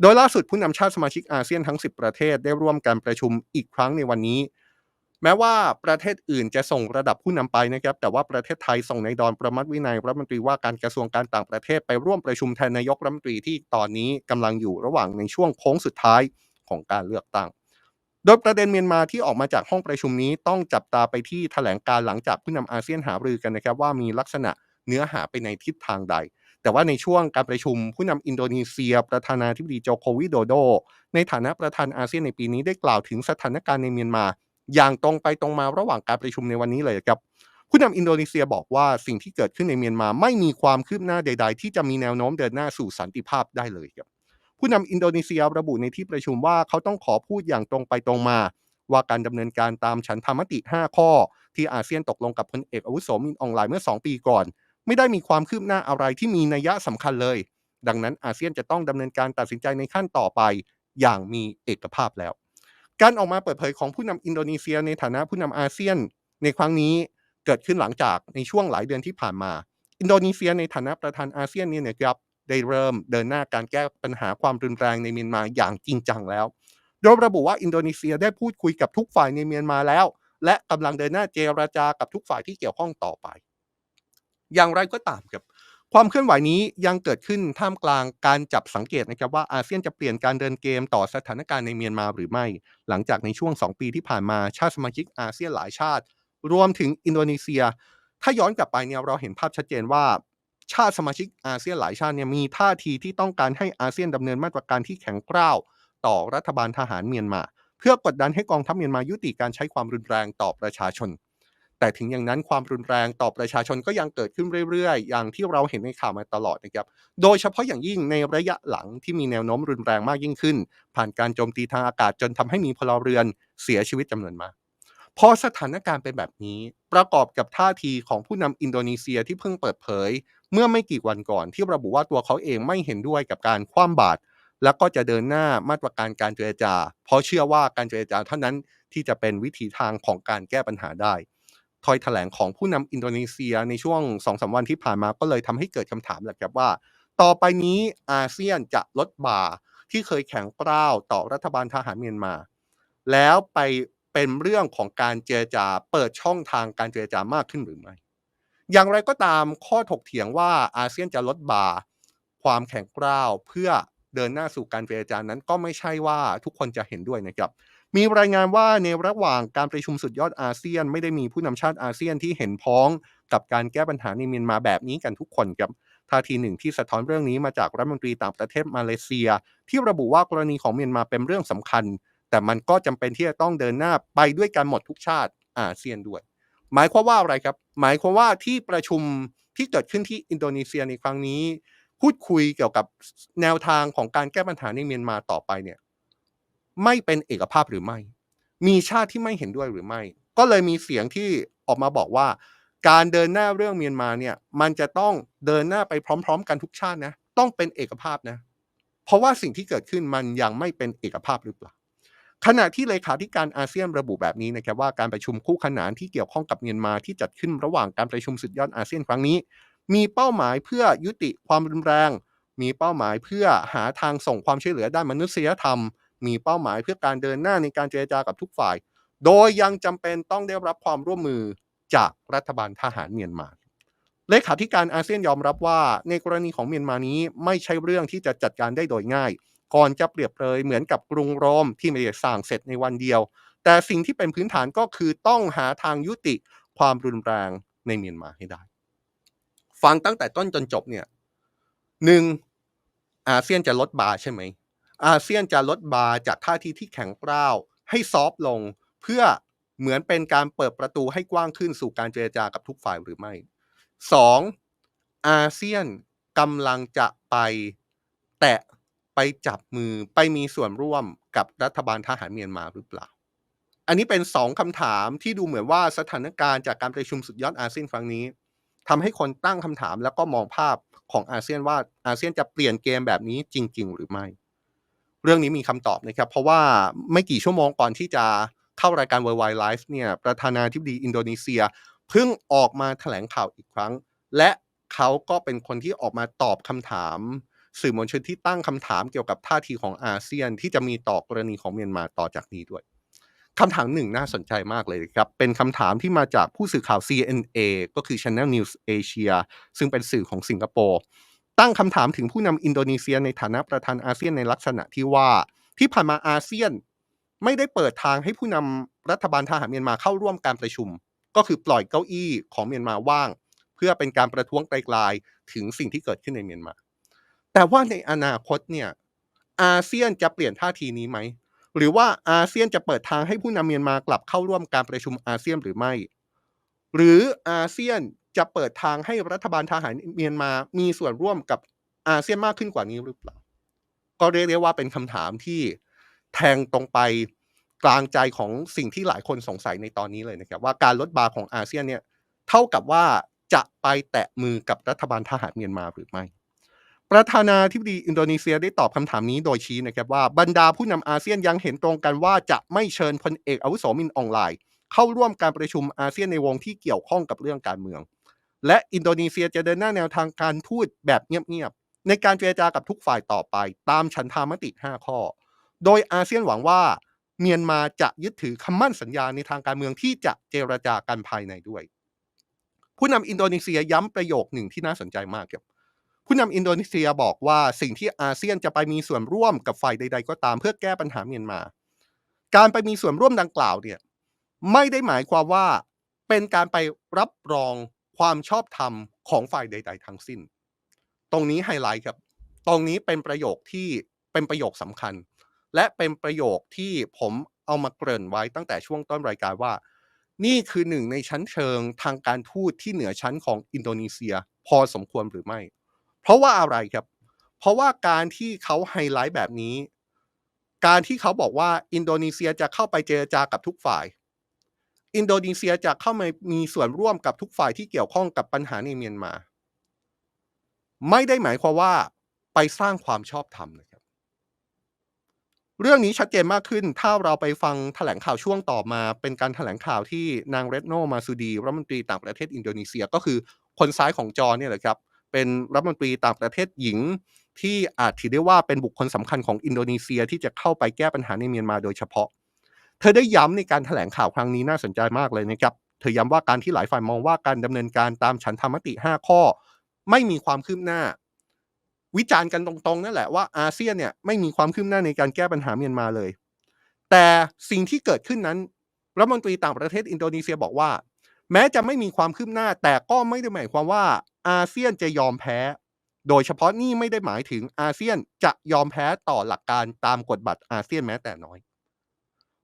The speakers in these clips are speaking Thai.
โดยล่าสุดผู้นำชาติสมาชิกอาเซียนทั้ง 10 ประเทศได้ร่วมการประชุมอีกครั้งในวันนี้ แม้ว่าประเทศอื่นจะส่งระดับผู้นำไปนะครับ แต่ว่าประเทศไทยส่งนายดอนประมัติวินัยรัฐมนตรีว่าการกระทรวงการต่างประเทศไปร่วมประชุมแทนนายกรัฐมนตรีที่ตอนนี้กำลังอยู่ระหว่างในช่วงโค้งสุดท้ายของการเลือกตั้งโดยประเด็นเมียนมาที่ออกมาจากห้องประชุมนี้ต้องจับตาไปที่แถลงการหลังจากผู้นำอาเซียนหารือกันนะครับว่ามีลักษณะเนื้อหาไปในทิศทางใด แต่ว่าในช่วงการประชุมผู้นำอินโดนีเซีย ประธานาธิบดีโจโควิโดโด ในฐานะประธานอาเซียนในปีนี้ได้กล่าวถึงสถานการณ์ในเมียนมา อย่างตรงไปตรงมาระหว่างการประชุมในวันนี้เลยครับผู้นำอินโดนีเซียบอกว่าสิ่งที่เกิดขึ้นในเมียนมาไม่มีความคืบหน้าใด ๆ ที่จะมีแนวโน้มเดินหน้าสู่สันติภาพได้เลยครับผู้นำอินโดนีเซียระบุในที่ประชุมว่าเขาต้องขอพูดอย่างตรงไปตรงมา ว่าการดำเนินการตามฉันธรรมติ 5 ข้อ ที่อาเซียนตกลงกับพลเอกอาวุโสมินอองไลน์เมื่อ 2 ปีก่อน ไม่ได้มีความคืบหน้าอะไรที่มีนัยสำคัญเลย ดังนั้นอาเซียนจะต้องดำเนินการตัดสินใจในขั้นต่อไปอย่างมีเอกภาพแล้ว การออกมาเปิดเผยของผู้นำอินโดนีเซียในฐานะผู้นำอาเซียน ในครั้งนี้เกิดขึ้นหลังจากในช่วงหลายเดือนที่ผ่านมา อินโดนีเซียในฐานะประธานอาเซียนเนี่ยนะครับได้เริ่มเดินหน้าการแก้ปัญหาความรุนแรงในเมียนมาอย่างจริงจังแล้ว โดยระบุว่าอินโดนีเซียได้พูดคุยกับทุกฝ่ายในเมียนมาแล้ว และกำลังเดินหน้าเจรจากับทุกฝ่ายที่เกี่ยวข้องต่อไป อย่างไรก็ตามครับความเคลื่อนไหวนี้ยังเกิดขึ้นท่ามกลางการจับสังเกตนะครับว่าอาเซียนจะเปลี่ยนการเดินเกมต่อสถานการณ์ในเมียนมาหรือไม่ หลังจากในช่วง 2 ปีที่ผ่านมาชาติสมาชิกอาเซียนหลายชาติ รวมถึงอินโดนีเซีย ถ้าย้อนกลับไปเนี่ยเราเห็นภาพชัดเจนว่า ชาติสมาชิกอาเซียนหลายชาติเนี่ยมีท่าทีที่ต้องการให้อาเซียนดำเนินมาตรการที่แข็งกร้าว ต่อรัฐบาลทหารเมียนมา เพื่อกดดันให้กองทัพเมียนมายุติการใช้ความรุนแรงต่อประชาชน แต่ถึงอย่างนั้นความรุนแรงต่อประชาชนก็ยังเกิดขึ้นเรื่อยๆ อย่างที่เราเห็นในข่าวมาตลอดนะครับ โดยเฉพาะอย่างยิ่งในระยะหลังที่มีแนวโน้มรุนแรงมากยิ่งขึ้น ผ่านการโจมตีทางอากาศจนทำให้มีพลเรือนเสียชีวิตจำนวนมากพอสถานการณ์เป็นแบบนี้ ประกอบกับท่าทีของผู้นำอินโดนีเซียที่เพิ่งเปิดเผย เมื่อไม่กี่วันก่อนที่ระบุว่าตัวเขาเองไม่เห็นด้วยกับการคว่ำบาตรแล้วก็จะเดินหน้ามาตรการการเจรจา เพราะเชื่อว่าการเจรจาเท่านั้นที่จะเป็นวิถีทางของการแก้ปัญหาได้ ถ้อยแถลงของผู้นำอินโดนีเซียในช่วง2อสวันที่ผ่านมาก็เลยทำให้เกิดคำถามแหละครับว่า ต่อไปนี้อาเซียนจะลดบาที่เคยแข็งกร้าวต่อรัฐบาลทหารเมียนมา แล้วไปเป็นเรื่องของการเจรจาเปิดช่องทางการเจรจามากขึ้นหรือไม่ อย่างไรก็ตามข้อถกเถียงว่าอาเซียนจะลดบาความแข็งกร้าวเพื่อเดินหน้าสู่การเจรจานั้นก็ไม่ใช่ว่าทุกคนจะเห็นด้วยนะครับ มีรายงานว่าในระหว่างการประชุมสุดยอดอาเซียน ไม่ได้มีผู้นำชาติอาเซียนที่เห็นพ้องกับการแก้ปัญหาในเมียนมาแบบนี้กันทุกคนครับท่าทีหนึ่งที่สะท้อนเรื่องนี้มาจากรัฐมนตรีต่างประเทศมาเลเซีย ที่ระบุว่ากรณีของเมียนมาเป็นเรื่องสำคัญ แต่มันก็จำเป็นที่จะต้องเดินหน้าไปด้วยกันหมดทุกชาติอาเซียนด้วย หมายความว่าอะไรครับ หมายความว่าที่ประชุมที่เกิดขึ้นที่อินโดนีเซียในครั้งนี้ พูดคุยเกี่ยวกับแนวทางของการแก้ปัญหาในเมียนมาต่อไปเนี่ย ไม่เป็นเอกภาพหรือไม่ มีชาติที่ไม่เห็นด้วยหรือไม่ ก็เลยมีเสียงที่ออกมาบอกว่า การเดินหน้าเรื่องเมียนมาเนี่ยมันจะต้องเดินหน้าไปพร้อม ๆ กันทุกชาตินะ ต้องเป็นเอกภาพนะ เพราะว่าสิ่งที่เกิดขึ้นมันยังไม่เป็นเอกภาพหรือเปล่าขณะที่เลขาธิการอาเซียนระบุแบบนี้นะครับว่าการประชุมคู่ขนานที่เกี่ยวข้องกับเมียนมาที่จัดขึ้นระหว่างการประชุมสุดยอดอาเซียนครั้งนี้ มีเป้าหมายเพื่อยุติความรุนแรง มีเป้าหมายเพื่อหาทางส่งความช่วยเหลือด้านมนุษยธรรม มีเป้าหมายเพื่อการเดินหน้าในการเจรจากับทุกฝ่าย โดยยังจำเป็นต้องได้รับความร่วมมือจากรัฐบาลทหารเมียนมาเลขาธิการอาเซียนยอมรับว่า ในกรณีของเมียนมานี้ไม่ใช่เรื่องที่จะจัดการได้โดยง่าย ก่อนจะเปรียบเลยเหมือนกับกรุงโรมที่ไม่ได้สร้างเสร็จในวันเดียว แต่สิ่งที่เป็นพื้นฐานก็คือต้องหาทางยุติความรุนแรงในเมียนมาให้ได้ ฟังตั้งแต่ต้นจนจบเนี่ยหนึ่งอาเซียนจะลดบาใช่ไหม อาเซียนจะลดบาจากท่าทีที่แข็งกร้าว ให้ซอฟลง เพื่อเหมือนเป็นการเปิดประตูให้กว้างขึ้นสู่การเจรจากับทุกฝ่ายหรือไม่สองอาเซียนกำลังจะไปแตะไปจับมือไปมีส่วนร่วมกับรัฐบาลทหารเมียนมาหรือเปล่า อันนี้เป็นสองคำถามที่ดูเหมือนว่าสถานการณ์จากการประชุมสุดยอดอาเซียนครั้งนี้ทำให้คนตั้งคำถามแล้วก็มองภาพของอาเซียนว่าอาเซียนจะเปลี่ยนเกมแบบนี้จริง ๆ หรือไม่ เรื่องนี้มีคำตอบนะครับ เพราะว่าไม่กี่ชั่วโมงก่อนที่จะเข้ารายการ Worldwide Live เนี่ยประธานาธิบดีอินโดนีเซีย เพิ่งออกมาแถลงข่าวอีกครั้ง และเขาก็เป็นคนที่ออกมาตอบคำถาม สื่อมวลชนที่ตั้งคำถามเกี่ยวกับท่าทีของอาเซียนที่จะมีต่อกรณีของเมียนมาต่อจากนี้ด้วยคำถามหนึ่งน่าสนใจมากเลยครับ เป็นคำถามที่มาจากผู้สื่อข่าว CNA ก็คือ Channel News Asia ซึ่งเป็นสื่อของสิงคโปร์ ตั้งคำถามถึงผู้นำอินโดนีเซียในฐานะประธานอาเซียนในลักษณะที่ว่า ที่ผ่านมาอาเซียนไม่ได้เปิดทางให้ผู้นำรัฐบาลทหารเมียนมาเข้าร่วมการประชุม ก็คือปล่อยเก้าอี้ของเมียนมาว่าง เพื่อเป็นการประท้วงไกลๆถึงสิ่งที่เกิดขึ้นในเมียนมา แต่ว่าในอนาคตเนี่ยอาเซียนจะเปลี่ยนท่าทีนี้ไหมหรือว่าอาเซียนจะเปิดทางให้ผู้นำเมียนมากลับเข้าร่วมการประชุมอาเซียนหรือไม่ หรืออาเซียน จะเปิดทางให้รัฐบาลทหารเมียนมามีส่วนร่วมกับอาเซียนมากขึ้นกว่านี้หรือเปล่า ก็เรียกได้ว่าเป็นคำถามที่แทงตรงไปกลางใจของสิ่งที่หลายคนสงสัยในตอนนี้เลยนะครับว่าการลดบาของอาเซียนเนี่ยเท่ากับว่าจะไปแตะมือกับรัฐบาลทหารเมียนมาหรือไม่ ประธานาธิบดีอินโดนีเซียได้ตอบคำถามนี้โดยชี้นะครับว่าบรรดาผู้นำอาเซียนยังเห็นตรงกันว่าจะไม่เชิญพลเอกอาวุโสมินอองไลน์ เข้าร่วมการประชุมอาเซียนในวงที่เกี่ยวข้องกับเรื่องการเมือง และอินโดนีเซียจะเดินหน้าแนวทางการทูตแบบเงียบๆในการเจรจากับทุกฝ่ายต่อไป ตามฉันทามติ 5 ข้อ โดยอาเซียนหวังว่าเมียนมาจะยึดถือคำมั่นสัญญาในทางการเมืองที่จะเจรจากันภายในด้วย ผู้นำอินโดนีเซียย้ำประโยคหนึ่งที่น่าสนใจมากครับผู้นำอินโดนีเซียบอกว่าสิ่งที่อาเซียนจะไปมีส่วนร่วมกับฝ่ายใด ๆ ก็ตามเพื่อแก้ปัญหาเมียนมา การไปมีส่วนร่วมดังกล่าวเนี่ยไม่ได้หมายความว่าเป็นการไปรับรอง ความชอบธรรมของฝ่ายใด ๆ ทั้งสิ้น ตรงนี้ไฮไลท์ครับ ตรงนี้เป็นประโยคที่เป็นประโยคสำคัญ และเป็นประโยคที่ผมเอามาเกริ่นไว้ตั้งแต่ช่วงต้นรายการว่า นี่คือหนึ่งในชั้นเชิงทางการทูตที่เหนือชั้นของอินโดนีเซีย พอสมควรหรือไม่ เพราะว่าอะไรครับ เพราะว่าการที่เขาไฮไลท์แบบนี้ การที่เขาบอกว่าอินโดนีเซียจะเข้าไปเจรจากับทุกฝ่าย อินโดนีเซียจะเข้ามามีส่วนร่วมกับทุกฝ่ายที่เกี่ยวข้องกับปัญหาในเมียนมา ไม่ได้หมายความว่าไปสร้างความชอบธรรมนะครับ เรื่องนี้ชัดเจนมากขึ้น ถ้าเราไปฟังแถลงข่าวช่วงต่อมา เป็นการแถลงข่าวที่นางเรดโนมาซูดีรัฐมนตรีต่างประเทศอินโดนีเซียก็คือคนซ้ายของจอเนี่ยแหละครับ เป็นรัฐมนตรีต่างประเทศหญิง ที่อาจถือได้ว่าเป็นบุคคลสำคัญของอินโดนีเซียที่จะเข้าไปแก้ปัญหาในเมียนมาโดยเฉพาะ ธอได้ย้ำในการแถลงข่าวครั้งนี้น่าสนใจมากเลยนะครับ เธอย้ำว่าการที่หลายฝ่ายมองว่าการดำเนินการตามฉันธรรมติ 5 ข้อ ไม่มีความคืบหน้า วิจารณ์กันตรงๆนั่นแหละว่าอาเซียนเนี่ยไม่มีความคืบหน้าในการแก้ปัญหาเมียนมาเลย แต่สิ่งที่เกิดขึ้นนั้นรัฐมนตรีต่างประเทศอินโดนีเซียบอกว่า แม้จะไม่มีความคืบหน้า แต่ก็ไม่ได้หมายความว่าอาเซียนจะยอมแพ้ โดยเฉพาะนี่ไม่ได้หมายถึงอาเซียนจะยอมแพ้ต่อหลักการตามกฎบัตรอาเซียนแม้แต่น้อย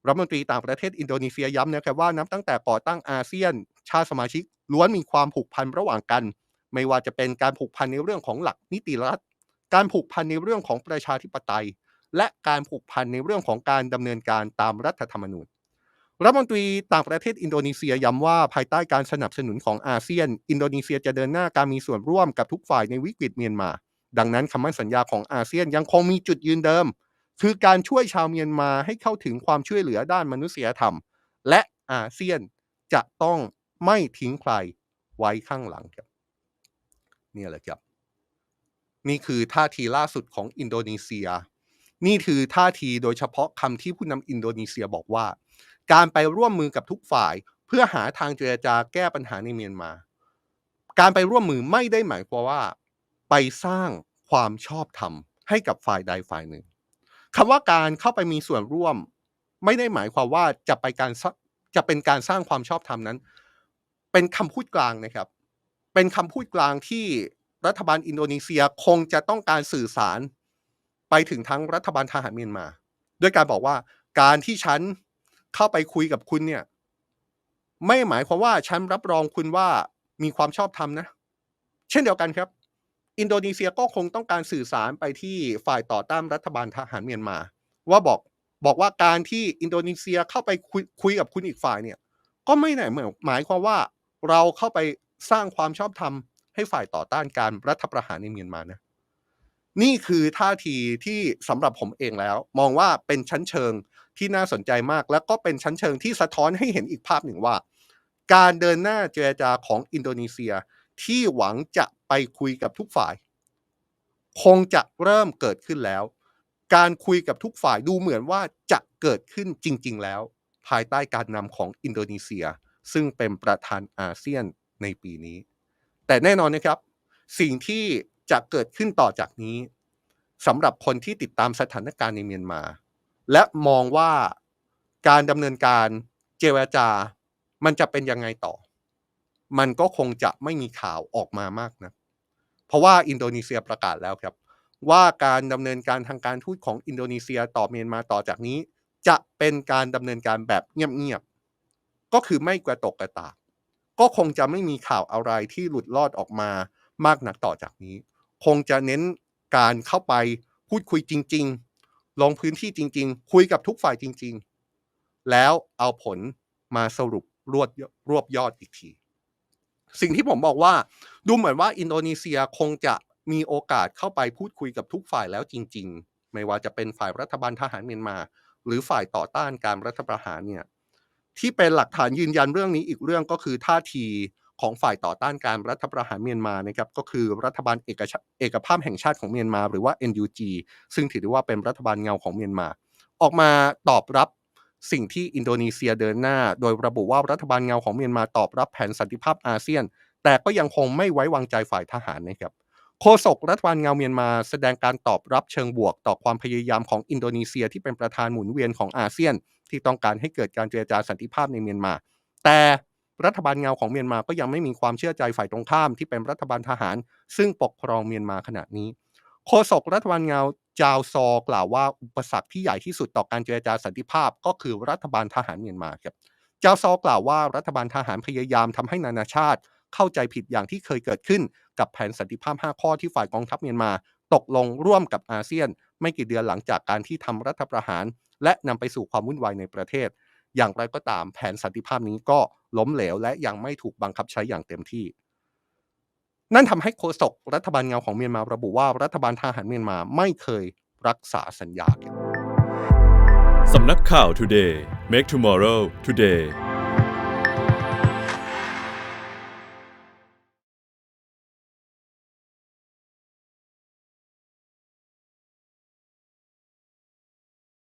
รัฐมนตรีต่างประเทศอินโดนีเซียย้ำนะครับว่านับตั้งแต่ก่อตั้งอาเซียน ชาติสมาชิกล้วนมีความผูกพันระหว่างกัน ไม่ว่าจะเป็นการผูกพันในเรื่องของหลักนิติรัฐ การผูกพันในเรื่องของประชาธิปไตย และการผูกพันในเรื่องของการดำเนินการตามรัฐธรรมนูญรัฐมนตรีต่างประเทศอินโดนีเซียย้ำว่าภายใต้การสนับสนุนของอาเซียน อินโดนีเซียจะเดินหน้าการมีส่วนร่วมกับทุกฝ่ายในวิกฤตเมียนมา ดังนั้นคำมั่นสัญญาของอาเซียนยังคงมีจุดยืนเดิม คือการช่วยชาวเมียนมาให้เข้าถึงความช่วยเหลือด้านมนุษยธรรม และอาเซียนจะต้องไม่ทิ้งใครไว้ข้างหลังครับนี่แหละครับ นี่คือท่าทีล่าสุดของอินโดนีเซีย นี่คือท่าทีโดยเฉพาะคำที่ผู้นำอินโดนีเซียบอกว่า การไปร่วมมือกับทุกฝ่ายเพื่อหาทางเจรจาแก้ปัญหาในเมียนมา การไปร่วมมือไม่ได้หมายความว่า ไปสร้างความชอบธรรมให้กับฝ่ายใดฝ่ายหนึ่ง คำว่าการเข้าไปมีส่วนร่วม ไม่ได้หมายความว่าจะไปการจะเป็นการสร้างความชอบธรรมนั้น เป็นคำพูดกลางนะครับ เป็นคำพูดกลางที่รัฐบาลอินโดนีเซียคงจะต้องการสื่อสารไปถึงทั้งรัฐบาลทหารเมียนมา ด้วยการบอกว่าการที่ฉันเข้าไปคุยกับคุณเนี่ย ไม่หมายความว่าฉันรับรองคุณว่ามีความชอบธรรมนะ เช่นเดียวกันครับ อินโดนีเซียก็คงต้องการสื่อสารไปที่ฝ่ายต่อต้านรัฐบาลทหารเมียนมา ว่าบอกบอกว่าการที่อินโดนีเซียเข้าไปคุยคุยกับคุณอีกฝ่ายเนี่ย ก็ไม่ได้หมายความว่าเราเข้าไปสร้างความชอบธรรมให้ฝ่ายต่อต้านการรัฐประหารในเมียนมานะนี่คือท่าทีที่สำหรับผมเองแล้ว มองว่าเป็นชั้นเชิงที่น่าสนใจมาก แล้วก็เป็นชั้นเชิงที่สะท้อนให้เห็นอีกภาพหนึ่งว่า การเดินหน้าเจรจาของอินโดนีเซีย ที่หวังจะไปคุยกับทุกฝ่าย คงจะเริ่มเกิดขึ้นแล้ว การคุยกับทุกฝ่ายดูเหมือนว่าจะเกิดขึ้นจริง ๆ แล้ว ภายใต้การนำของอินโดนีเซีย ซึ่งเป็นประธานอาเซียนในปีนี้ แต่แน่นอนนะครับ สิ่งที่จะเกิดขึ้นต่อจากนี้สำหรับคนที่ติดตามสถานการณ์ในเมียนมา และมองว่าการดำเนินการเจรจา มันจะเป็นยังไงต่อ มันก็คงจะไม่มีข่าวออกมามากนะเพราะว่าอินโดนีเซียประกาศแล้วครับ ว่าการดำเนินการทางการทูตของอินโดนีเซียต่อเมียนมาต่อจากนี้ จะเป็นการดำเนินการแบบเงียบๆก็คือไม่กระตกกระตากก็คงจะไม่มีข่าวอะไรที่หลุดลอดออกมามากนักต่อจากนี้ คงจะเน้นการเข้าไปพูดคุยจริง ๆ ลงพื้นที่จริง ๆ คุยกับทุกฝ่ายจริง ๆ แล้วเอาผลมาสรุปรวดรวบยอดอีกที สิ่งที่ผมบอกว่า ดูเหมือนว่าอินโดนีเซียคงจะมีโอกาสเข้าไปพูดคุยกับทุกฝ่ายแล้วจริง ๆ ไม่ว่าจะเป็นฝ่ายรัฐบาลทหารเมียนมา หรือฝ่ายต่อต้านการรัฐประหารเนี่ยที่เป็นหลักฐานยืนยันเรื่องนี้อีกเรื่องก็คือท่าทีของฝ่ายต่อต้านการรัฐประหารเมียนมานะครับก็คือรัฐบาลเอกเอกภาพแห่งชาติของเมียนมา หรือว่า NUG ซึ่งถือได้ว่าเป็นรัฐบาลเงาของเมียนมา ออกมาตอบรับ สิ่งที่อินโดนีเซียเดินหน้า โดยระบุว่ารัฐบาลเงาของเมียนมาตอบรับแผนสันติภาพอาเซียน แต่ก็ยังคงไม่ไว้วางใจฝ่ายทหารนะครับโฆษกรัฐบาลเงาเมียนมาแสดงการตอบรับเชิงบวกต่อความพยายามของอินโดนีเซียที่เป็นประธานหมุนเวียนของอาเซียน ที่ต้องการให้เกิดการเจรจาสันติภาพในเมียนมา แต่รัฐบาลเงาของเมียนมาก็ยังไม่มีความเชื่อใจฝ่ายตรงข้ามที่เป็นรัฐบาลทหาร ซึ่งปกครองเมียนมาขณะนี้โฆษกรัฐบาลเงา จาวซอกล่าวว่าอุปสรรคที่ใหญ่ที่สุดต่อการเจรจาสันติภาพ ก็คือรัฐบาลทหารเมียนมาครับจาวซอกล่าวว่ารัฐบาลทหารพยายามทำให้นานาชาติ เข้าใจผิดอย่างที่เคยเกิดขึ้น กับแผนสันติภาพ 5 ข้อที่ฝ่ายกองทัพเมียนมา ตกลงร่วมกับอาเซียน ไม่กี่เดือนหลังจากการที่ทำรัฐประหาร และนำไปสู่ความวุ่นวายในประเทศ อย่างไรก็ตามแผนสันติภาพนี้ก็ล้มเหลวและยังไม่ถูกบังคับใช้อย่างเต็มที่ นั่นทำให้โฆษกรัฐบาลเงาของเมียนมาระบุว่ารัฐบาลทหารเมียนมาไม่เคยรักษาสัญญาสำนักข่าว Today Make Tomorrow Today